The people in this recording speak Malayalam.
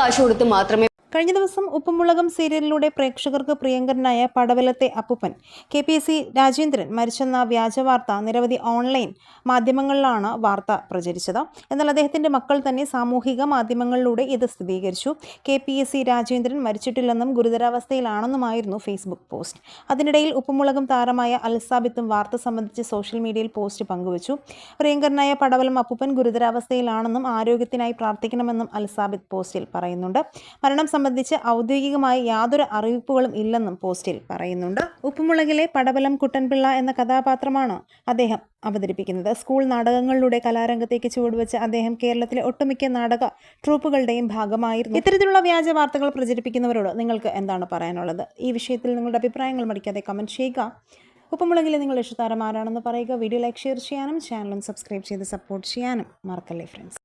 കാശ് കൊടുത്ത് മാത്രമേ കഴിഞ്ഞ ദിവസം ഉപ്പുമുളകം സീരിയലിലൂടെ പ്രേക്ഷകർക്ക് പ്രിയങ്കരനായ പടവലത്തെ അപ്പുപ്പൻ കെ പി സി രാജേന്ദ്രൻ മരിച്ചെന്ന വ്യാജ വാർത്ത നിരവധി ഓൺലൈൻ മാധ്യമങ്ങളിലാണ് വാർത്ത പ്രചരിച്ചത്. എന്നാൽ അദ്ദേഹത്തിന്റെ മക്കൾ തന്നെ സാമൂഹിക മാധ്യമങ്ങളിലൂടെ ഇത് സ്ഥിരീകരിച്ചു. K P S C Rajendran മരിച്ചിട്ടില്ലെന്നും ഗുരുതരാവസ്ഥയിലാണെന്നുമായിരുന്നു ഫേസ്ബുക്ക് പോസ്റ്റ്. അതിനിടയിൽ ഉപ്പുമുളകം താരമായ അൽസാബിത്തും വാർത്ത സംബന്ധിച്ച് സോഷ്യൽ മീഡിയയിൽ പോസ്റ്റ് പങ്കുവച്ചു. പ്രിയങ്കരനായ പടവലം അപ്പുപ്പൻ ഗുരുതരാവസ്ഥയിലാണെന്നും ആരോഗ്യത്തിനായി പ്രാർത്ഥിക്കണമെന്നും അൽസാബിത്ത് പോസ്റ്റിൽ പറയുന്നുണ്ട്. മരണം സംബന്ധിച്ച് ഔദ്യോഗികമായി യാതൊരു അറിയിപ്പുകളും ഇല്ലെന്നും പോസ്റ്റിൽ പറയുന്നുണ്ട്. ഉപ്പുമുളകിലെ പടബലം കുട്ടൻപിള്ള എന്ന കഥാപാത്രമാണ് അദ്ദേഹം അവതരിപ്പിക്കുന്നത്. സ്കൂൾ നാടകങ്ങളിലൂടെ കലാരംഗത്തേക്ക് ചുവടുവെച്ച് അദ്ദേഹം കേരളത്തിലെ ഒട്ടുമിക്ക നാടക ട്രൂപ്പുകളുടെയും ഭാഗമായിരുന്നു. ഇത്തരത്തിലുള്ള വ്യാജ വാർത്തകൾ പ്രചരിപ്പിക്കുന്നവരോട് നിങ്ങൾക്ക് എന്താണ് പറയാനുള്ളത്? ഈ വിഷയത്തിൽ നിങ്ങളുടെ അഭിപ്രായങ്ങൾ മടിക്കാതെ കമന്റ് ചെയ്യുക. ഉപ്പുമുളകിലെ നിങ്ങൾ ഇഷ്ടതാരം ആരാണെന്ന് പറയുക. വീഡിയോ ലൈക്ക് ഷെയർ ചെയ്യാനും ചാനലും സബ്സ്ക്രൈബ് ചെയ്ത് സപ്പോർട്ട് ചെയ്യാനും മറക്കല്ലേ ഫ്രണ്ട്സ്